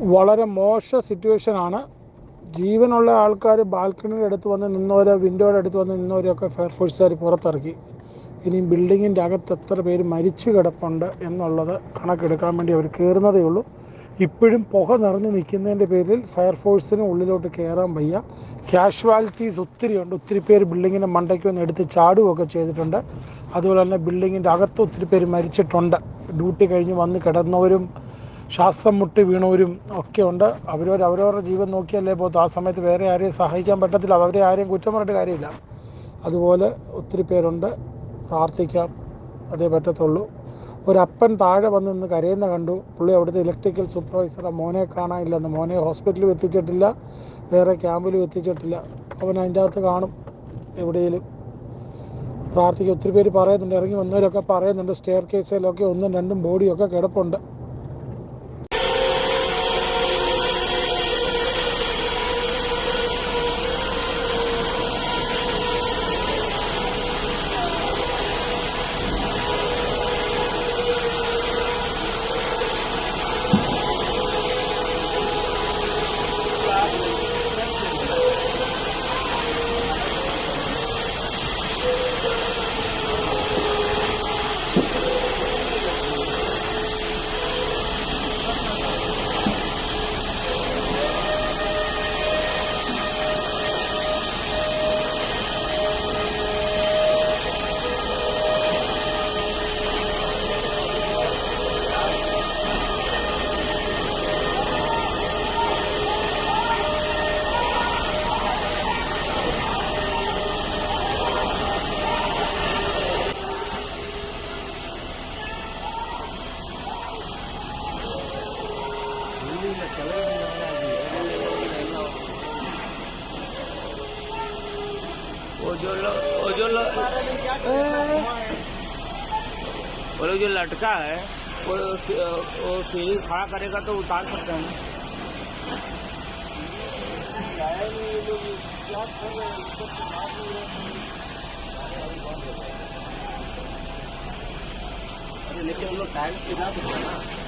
വളരെ മോശ സിറ്റുവേഷനാണ് ജീവനുള്ള ആൾക്കാർ ബാൽക്കണിയുടെ അടുത്ത് വന്ന് നിന്നവരോ വിൻഡോയുടെ അടുത്ത് വന്ന് നിന്നവരെയൊക്കെ ഫയർഫോഴ്സുകാർ പുറത്തിറക്കി. ഇനിയും ബിൽഡിങ്ങിന്റെ അകത്ത് എത്ര പേര് മരിച്ചു കിടപ്പുണ്ട് എന്നുള്ളത് കണക്കെടുക്കാൻ വേണ്ടി അവർ കയറുന്നതേ ഉള്ളൂ. ഇപ്പോഴും പുക നിറഞ്ഞു നിൽക്കുന്നതിന്റെ പേരിൽ ഫയർഫോഴ്സിന് ഉള്ളിലോട്ട് കയറാൻ വയ്യ. കാഷ്വാലിറ്റീസ് ഒത്തിരി ഉണ്ട്. ഒത്തിരി പേര് ബിൽഡിങ്ങിന്റെ മണ്ടയ്ക്ക് വന്ന് എടുത്ത് ചാടുകയൊക്കെ ചെയ്തിട്ടുണ്ട്. അതുപോലെ തന്നെ ബിൽഡിങ്ങിന്റെ അകത്ത് ഒത്തിരി പേര് മരിച്ചിട്ടുണ്ട്. ഡ്യൂട്ടി കഴിഞ്ഞ് വന്ന് കിടന്നവരും ശ്വാസം മുട്ടി വീണവരും ഒക്കെ ഉണ്ട്. അവരവർ അവരവരുടെ ജീവൻ നോക്കിയല്ലേ പോകത്തു ആ സമയത്ത് വേറെ ആരെയും സഹായിക്കാൻ പറ്റത്തില്ല. അവരെ ആരെയും കുറ്റം പറഞ്ഞിട്ട് കാര്യമില്ല. അതുപോലെ ഒത്തിരി പേരുണ്ട്. പ്രാർത്ഥിക്കാം. അതേ പറ്റത്തുള്ളൂ. ഒരപ്പൻ താഴെ വന്ന് നിന്ന് കരയുന്ന കണ്ടു. പുള്ളി അവിടുത്തെ ഇലക്ട്രിക്കൽ സൂപ്പർവൈസറെ മോനെ കാണാനില്ലെന്ന് മോനെ ഹോസ്പിറ്റലിൽ എത്തിച്ചിട്ടില്ല. വേറെ ക്യാമ്പിലും എത്തിച്ചിട്ടില്ല. അവൻ അതിന്റെ അകത്ത് കാണും എവിടെയെങ്കിലും. പ്രാർത്ഥിക്കുക ഒത്തിരി പേര് പറയുന്നുണ്ട്. ഇറങ്ങി വന്നവരൊക്കെ പറയുന്നുണ്ട്. സ്റ്റെയർ കേസിലൊക്കെ ഒന്നും രണ്ടും ബോഡിയൊക്കെ കിടപ്പുണ്ട്. वो जो लो, जो लो, जो लटका है वो वो सीढ़ी खड़ा करेगा तो उतार सकते हैं अरे लेकिन हम लोग टाइम हैं ना।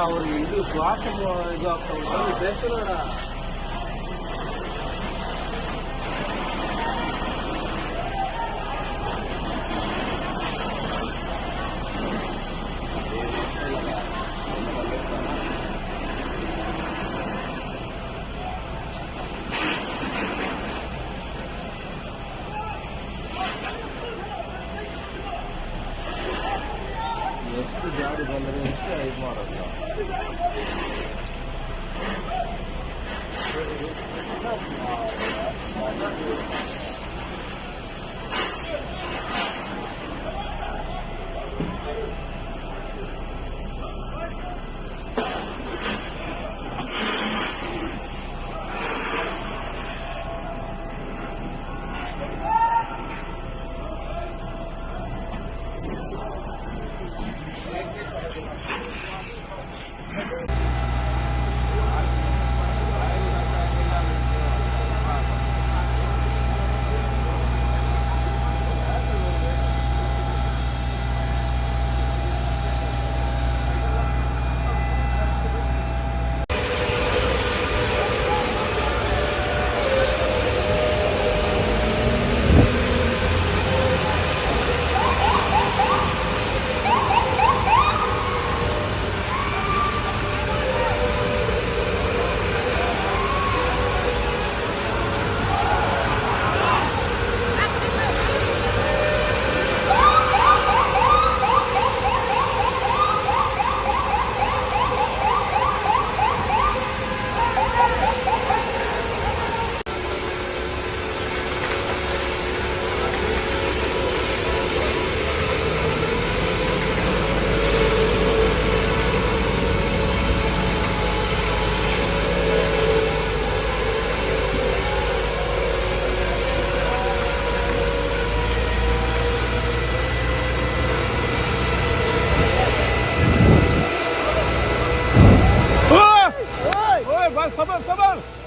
ಅವರು ಇದು ಶ್ವಾಸ ಇದು ಆಗ್ತಾ ಉಂಟು. ಬೆಸ್ಟ್ ಬಂದರೆ ಇಷ್ಟೇ ಇದು ಮಾಡೋದು ನಾವು صبر صبر.